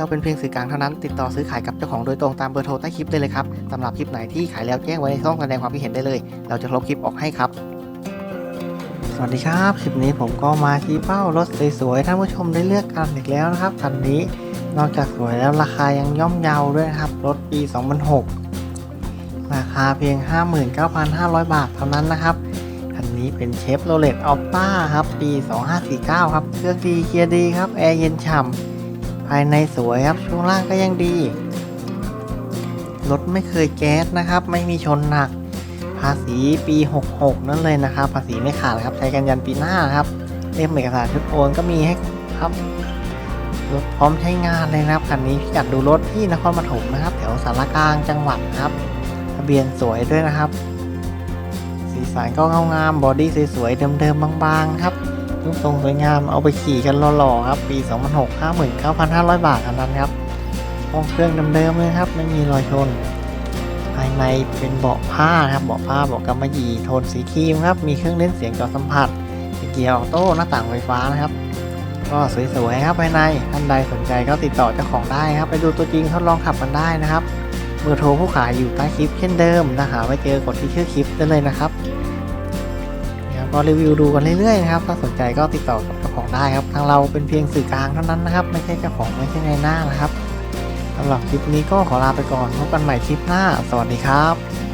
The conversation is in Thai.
เราเป็นเพียงสื่อกลางเท่านั้น ติดต่อซื้อขายกับเจ้าของโดยตรงตามเบอร์โทรใต้คลิปได้เลยครับสำหรับคลิปไหนที่ขายแล้วแจ้งไว้ในช่องแสดงความคิดเห็นได้เลย เราจะลบคลิปออกให้ครับ สวัสดีครับ คลิปนี้ผมก็มาชี้เป้ารถสวยๆท่านผู้ชมได้เลือกกันอีกแล้วนะครับคันนี้นอกจากสวยแล้วราคายังย่อมเยาด้วยครับรถปี 2006 ราคาเพียง 59,500 บาทเท่านั้นนะครับคันนี้เป็นเชฟโรเลตออปต้าครับปี 2549 ครับเครื่องดีเกียร์ดีครับแอร์เย็นฉ่ำ ภายในสวยครับช่วงล่างก็ยังดี รถไม่เคยแก๊สนะครับ ไม่มีชนหนัก ภาษีปี 66 นั่นเลยนะครับ ภาษีไม่ขาดครับ ใช้กันยันปีหน้าครับเล่มเอกสารชุดโอนก็มีให้ครับรถพร้อมใช้งานเลยนะครับคันนี้พิกัดดูรถที่นครปฐมนะครับ แถวสารกลางจังหวัดครับทะเบียนสวยด้วยนะครับ สีสันก็เงางามบอดี้สวยๆเดิมๆบางๆครับ รูปทรงสวยงามเอาไปขี่กันหล่อๆครับ ปี 2006 59,500 บาทเท่านั้นครับห้องเครื่องเดิมๆเลยครับ ไม่มีรอยชน ภายในเป็นเบาะผ้าครับ เบาะผ้าเบาะกำมะหยี่โทนสีครีมครับ มีเครื่องเล่นเสียงจอสัมผัสเกียร์ออโต้หน้าต่างไฟฟ้านะครับ ก็สวยๆครับภายในท่านใดสนใจก็ติดต่อเจ้าของได้ครับ ไปดูตัวจริงทดลองขับกันได้นะครับเบอร์โทรผู้ขายอยู่ใต้คลิปเช่นเดิมถ้าหาไม่เจอกดที่ชื่อคลิปได้เลยนะครับ รอรีวิวดูกันเรื่อยๆนะครับถ้าสนใจก็ติดต่อกับเจ้าของได้ครับ ทางเราเป็นเพียงสื่อกลางเท่านั้นนะครับ ไม่ใช่เจ้าของไม่ใช่ในหน้านะครับสำหรับคลิปนี้ก็ขอลาไปก่อนพบกันใหม่คลิปหน้า สวัสดีครับ